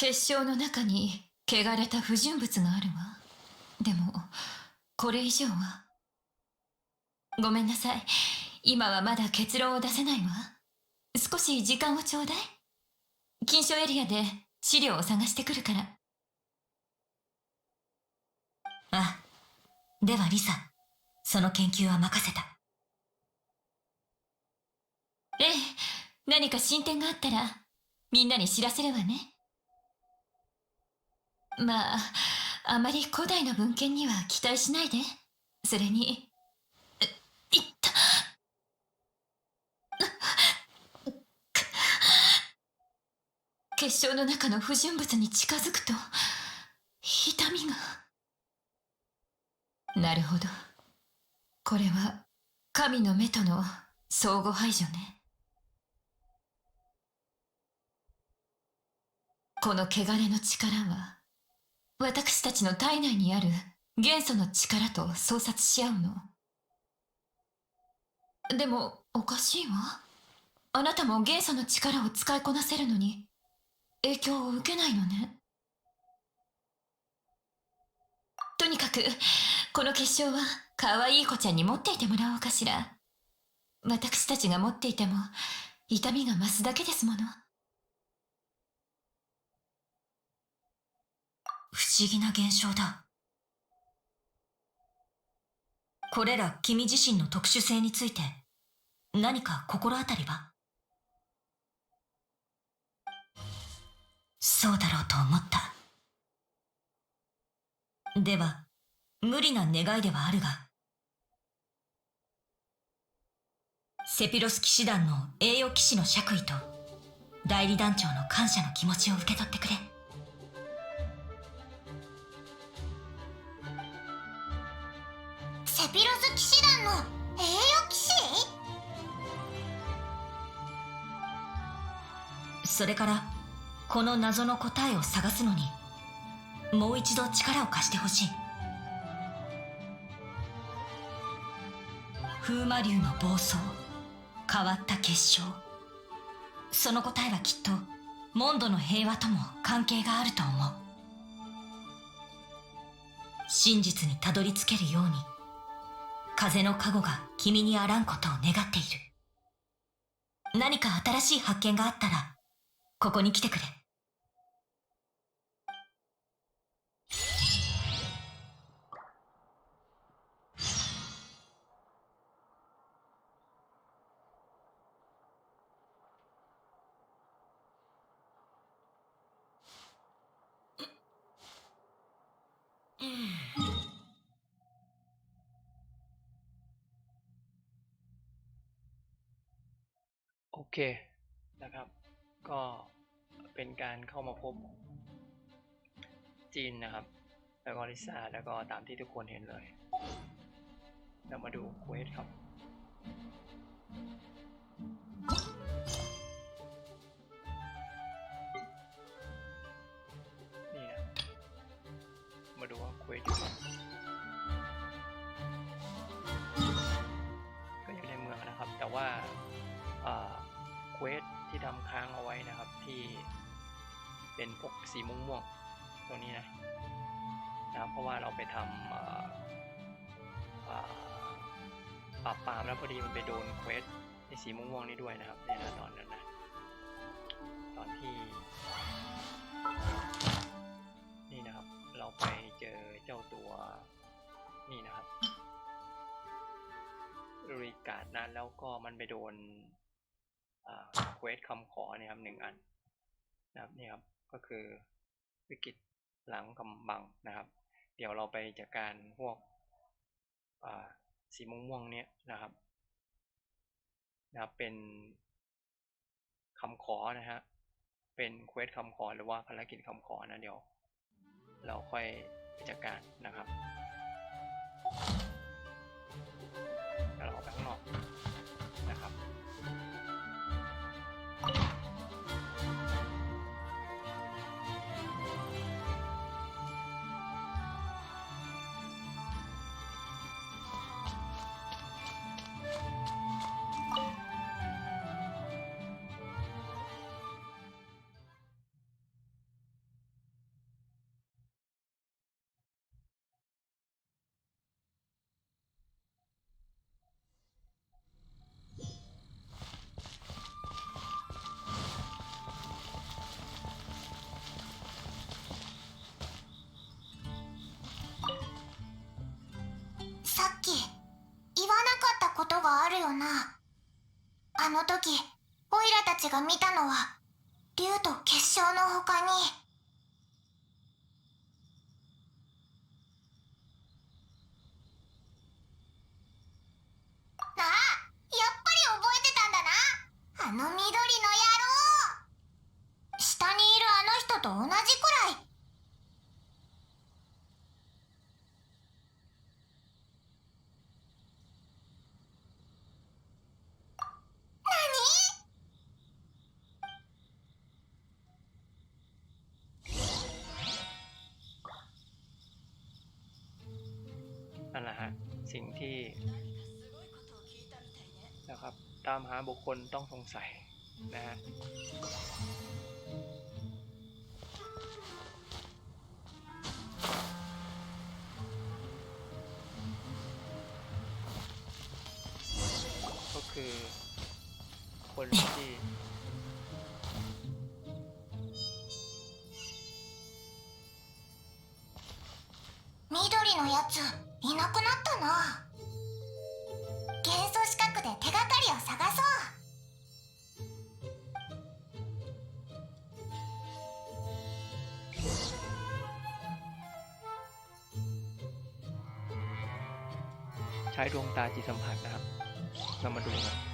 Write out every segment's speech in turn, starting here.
結晶の中に汚れた不純物があるわ。でもこれ以上は。ごめんなさい。今はまだ結論を出せないわ。少し時間をちょうだい。金賞エリアで資料を探してくるから。あではリサ。その研究は任せた。ええ何か進展があったらみんなに知らせるわね。まああまり古代の文献には期待しないで。それにいった。結晶の中の不純物に近づくと痛みが。なるほど。これは神の目との相互排除ね。この汚れの力は私たちの体内にある元素の力と相殺し合うの。でもおかしいわ。あなたも元素の力を使いこなせるのに影響を受けないのね。とにかくこの結晶は可愛い子ちゃんに持っていてもらおうかしら。私たちが持っていても痛みが増すだけですもの。不思議な現象だ。これら君自身の特殊性について何か心当たりは？そうだろうと思った。では無理な願いではあるがセピロス騎士団の栄誉騎士の爵位と代理団長の感謝の気持ちを受け取ってくれ。の栄誉騎士？それからこの謎の答えを探すのにもう一度力を貸してほしい。風魔流の暴走変わった結晶。その答えはきっとモンドの平和とも関係があると思う。真実にたどり着けるように。風の加護が君にあらんことを願っている。何か新しい発見があったらここに来てくれ。 โอเคนะครับ ก็เป็นการเข้ามาพบจีนนะครับ แล้วก็ลิซ่าแล้วก็ตามที่ทุกคนเห็นเลย เรามาดูเควสครับนี่นะมาดูว่าเควสอยู่ก็อยู่ในเมืองนะครับ แต่ว่าอ่า ควสที่ทำค้างเอาไว้นะครับ ที่เป็นพวกสีม่วงๆตรงนี้นะนะครับเพราะว่าเราไปทำปราบปรามแล้วพอดีมันไปโดนเควสในสีม่วงๆนี่ด้วยนะครับในนะตอนนั้นนะตอนที่ นี่นะครับ เราไปเจอเจ้าตัวนี่นะครับรีการ์ดนั้นแล้วก็มันไปโดน เควสคำขอเนี่ยครับหนึ่งอันนะครับนี่ครับก็คือวิกฤตหลังกำบังนะครับ เดี๋ยวเราไปจัดการพวกอ่าสีม่วงๆเนี้ยนะครับนะครับเป็นคำขอนะฮะเป็นเควสคำขอหรือว่าภารกิจคำขอนะเดี๋ยว เราค่อยจัดการนะครับเราออกไปข้างนอก な。あの時オイラたちが見たのは竜と結晶の他に。あやっぱり覚えてたんだな。あの緑の野郎。下にいるあの人と同じくらい สิ่งที่นะครับ ตามหาบุคคลต้องสงสัยนะฮะ ก็คือคนที่ 緑のやついなくなった な元素四角で手がかりを探そう ใช้ดวงตาจิตสัมผัสนะครับ เรามาดูกัน บ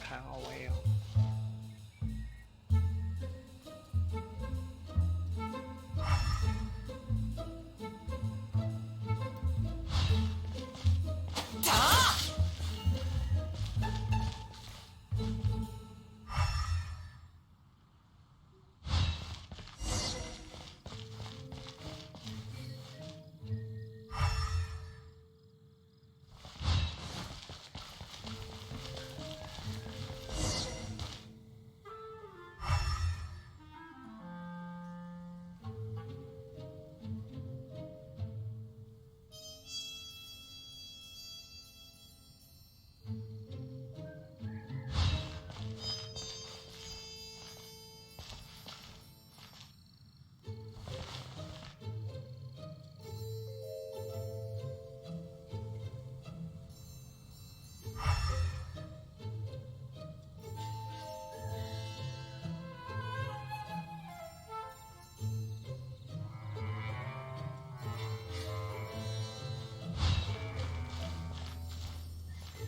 还好我也有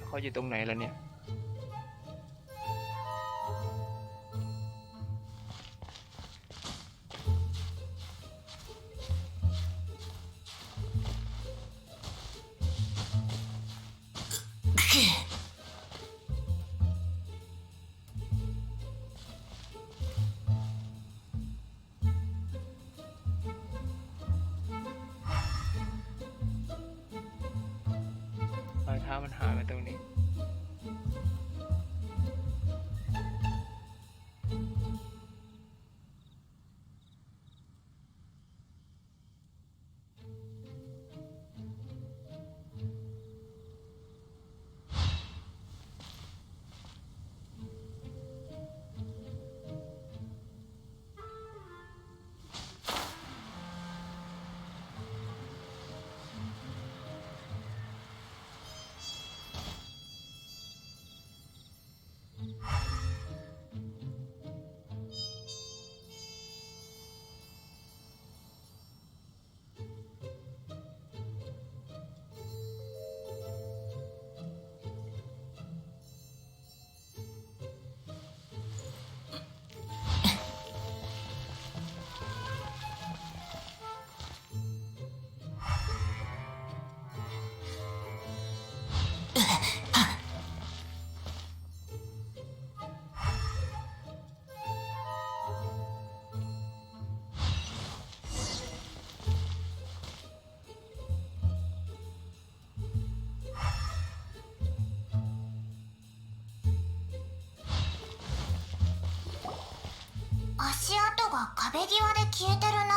เขาอยู่ตรงไหนแล้วเนี่ย 壁際で消えてるね。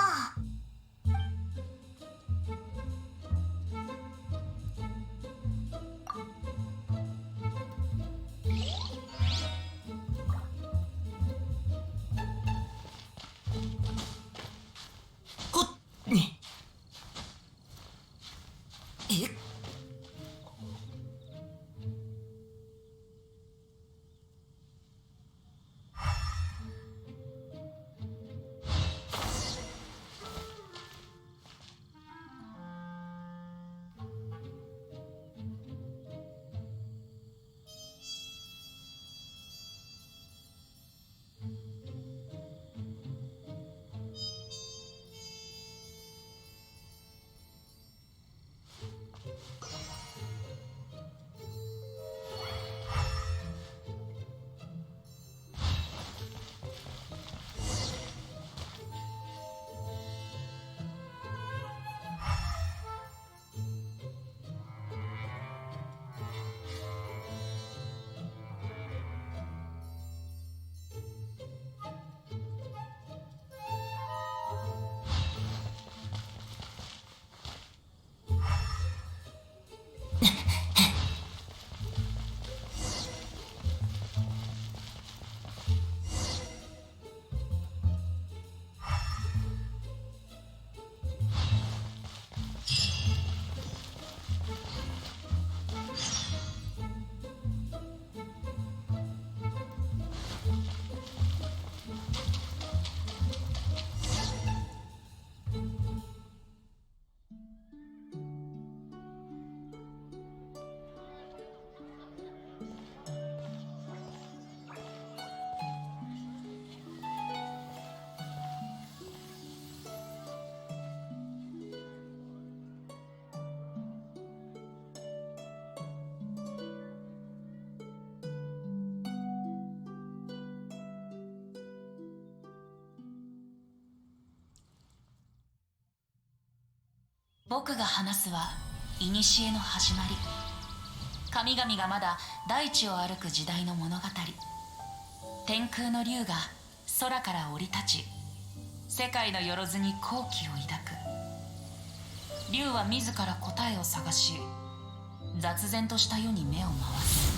僕が話すは古の始まり。神々がまだ大地を歩く時代の物語。天空の竜が空から降り立ち世界のよろずに好奇を抱く。竜は自ら答えを探し雑然とした世に目を回す。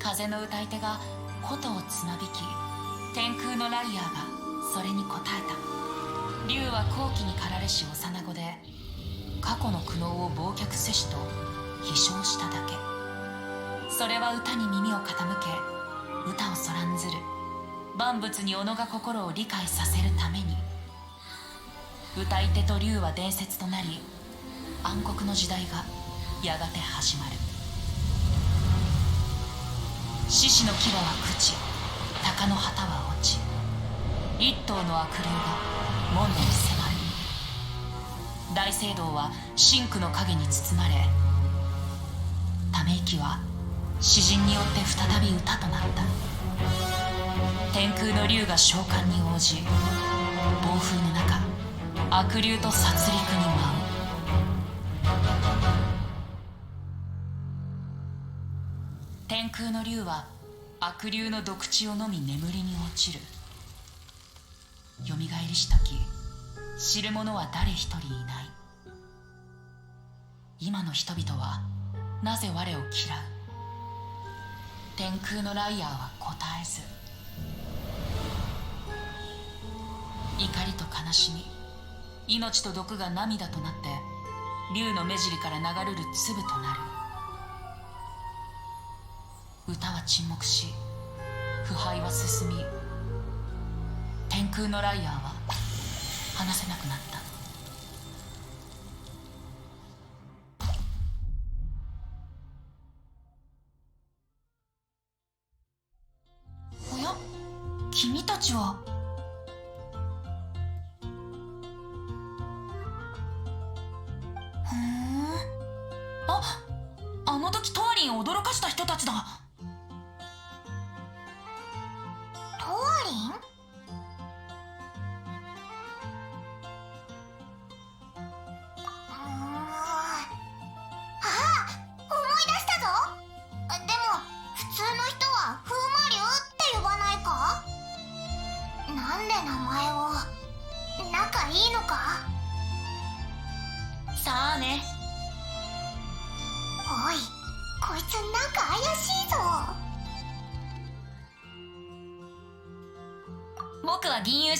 風の歌い手が琴をつまびき天空のライアーがそれに応えた。竜は好奇に駆られし幼子で過去の苦悩を忘却せしと飛翔しただけ。それは歌に耳を傾け歌をそらんずる。万物に己が心を理解させるために。歌い手と竜は伝説となり暗黒の時代がやがて始まる。獅子の牙は朽ち鷹の旗は落ち一頭の悪霊が門戸に迫る。大聖堂は真紅の影に包まれため息は詩人によって再び歌となった。天空の竜が召喚に応じ暴風の中悪竜と殺戮に舞う。天空の竜は悪竜の毒血を飲み眠りに落ちる。よみがえりしたき知る者は誰一人いない。今の人々はなぜ我を嫌う？天空のライアーは答えず。怒りと悲しみ命と毒が涙となって竜の目尻から流れる粒となる。歌は沈黙し腐敗は進み天空のライアーは話せなくなった。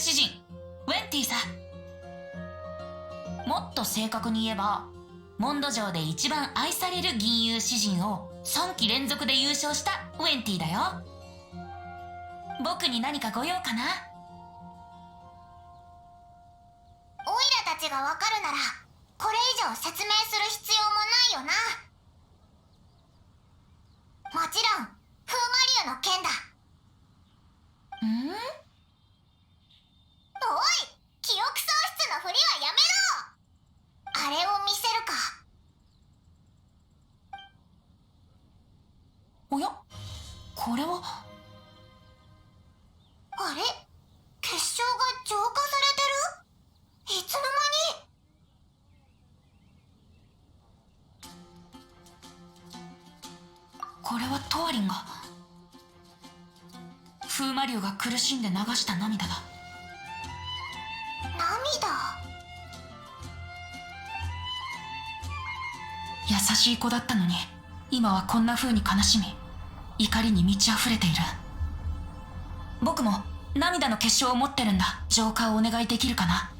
は銀融詩人ウェンティさもっと正確に言えばモンド上で一番愛される銀融詩人を3期連続で優勝したウェンティだよ。僕に何かご用かな？オイラたちがわかるならこれ以上説明する必要もないよな。もちろん風魔竜の剣だ。うん？おい記憶喪失のふりはやめろ。あれを見せるか。おや？これは？あれ？結晶が浄化されてる？いつの間に？これはトワリンが。風魔竜が苦しんで流した涙だ優しい子だったのに今はこんな風に悲しみ怒りに満ち溢れている。僕も涙の結晶を持ってるんだ。浄化をお願いできるかな。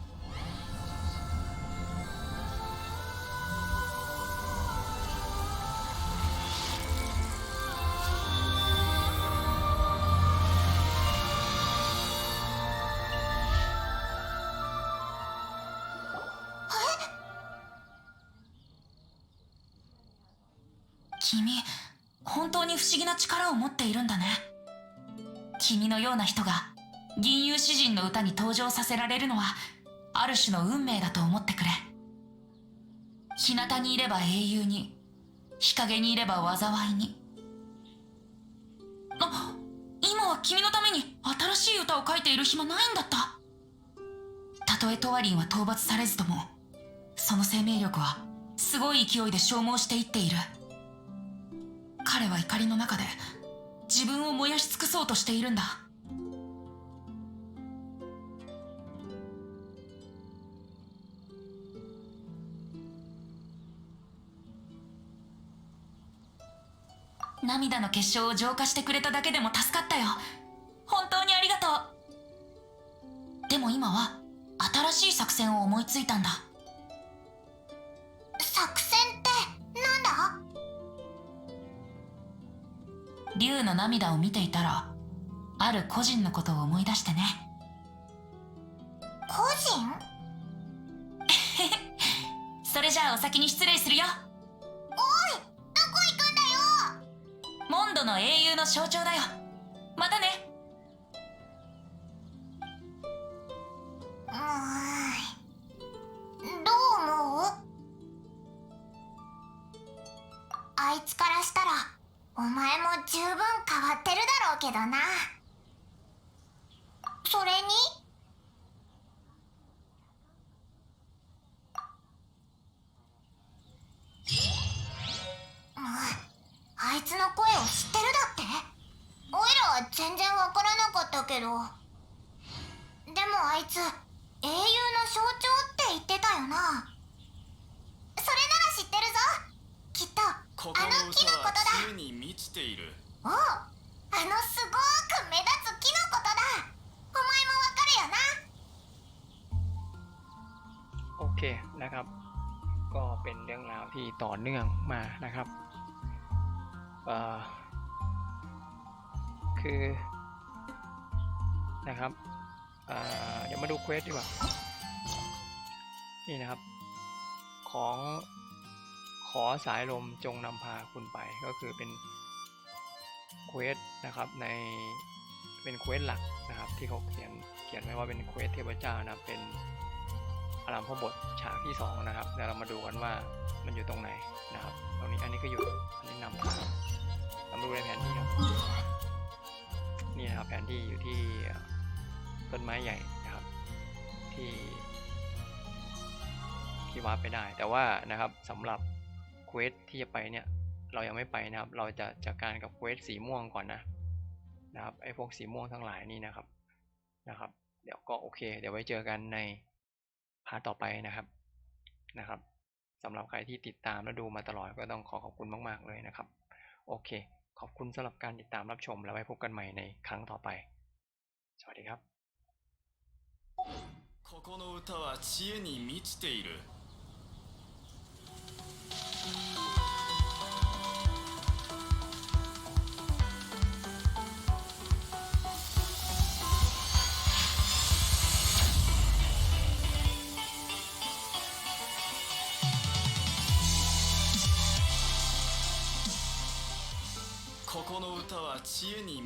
に不思議な力を持っているんだね。君のような人が銀融詩人の歌に登場させられるのはある種の運命だと思ってくれ。日向にいれば英雄に日陰にいれば災いに。あ今は君のために新しい歌を書いている暇ないんだった。たとえトワリンは討伐されずともその生命力はすごい勢いで消耗していっている。彼は怒りの中で自分を燃やし尽くそうとしているんだ。涙の結晶を浄化してくれただけでも助かったよ。本当にありがとう。でも今は新しい作戦を思いついたんだ。作戦？竜の涙を見ていたらある個人のことを思い出してね。個人？それじゃあお先に失礼するよ。おいどこ行くんだよ？モンドの英雄の象徴だよ。またね全然わからなかったけど。でもあいつ英雄の象徴って言ってたよな。それなら知ってるぞ。きっとあの木のことだ。あおあのすごく目立つ木のことだ。お前もわかるよな。โอเคนะครับ。ก็เป็นเรื่องราวที่ต่อเนื่องมานะครับ。 คือนะครับเดี๋ยวมาดูเควสดีกว่า นี่นะครับ ของขอสายลมจงนำพาคุณไปก็คือเป็นเควสนะครับในเป็นเควสหลักนะครับที่เขาเขียนเขียนไว้ว่าเป็นเควสเทพเจ้านะเป็นอารามพบทฉากที่สองนะครับเดี๋ยวเรามาดูกันว่ามันอยู่ตรงไหนนะครับตรงนี้อันนี้ก็อยู่อันนี้นำทางเราดูในแผนที่ครับ นี่นะครับแผนที่อยู่ที่ต้นไม้ใหญ่นะครับ ที่ที่วาร์ปไปได้ แต่ว่านะครับสำหรับเควสที่จะไปเนี่ยเรายังไม่ไปนะครับ เราจะจัดการกับเควสสีม่วงก่อนนะนะครับไอ้พวกสีม่วงทั้งหลายนี่นะครับนะครับ เดี๋ยวก็โอเค เดี๋ยวไว้เจอกันในพาร์ทต่อไปนะครับนะครับสำหรับใครที่ติดตามและดูมาตลอดก็ต้องขอขอบคุณมาก ๆ เลยนะครับ โอเค ขอบคุณสำหรับการติดตามรับชมแล้วไว้พบกันใหม่ในครั้งต่อไป สวัสดีครับ ここの歌は知恵に満ちている は知恵に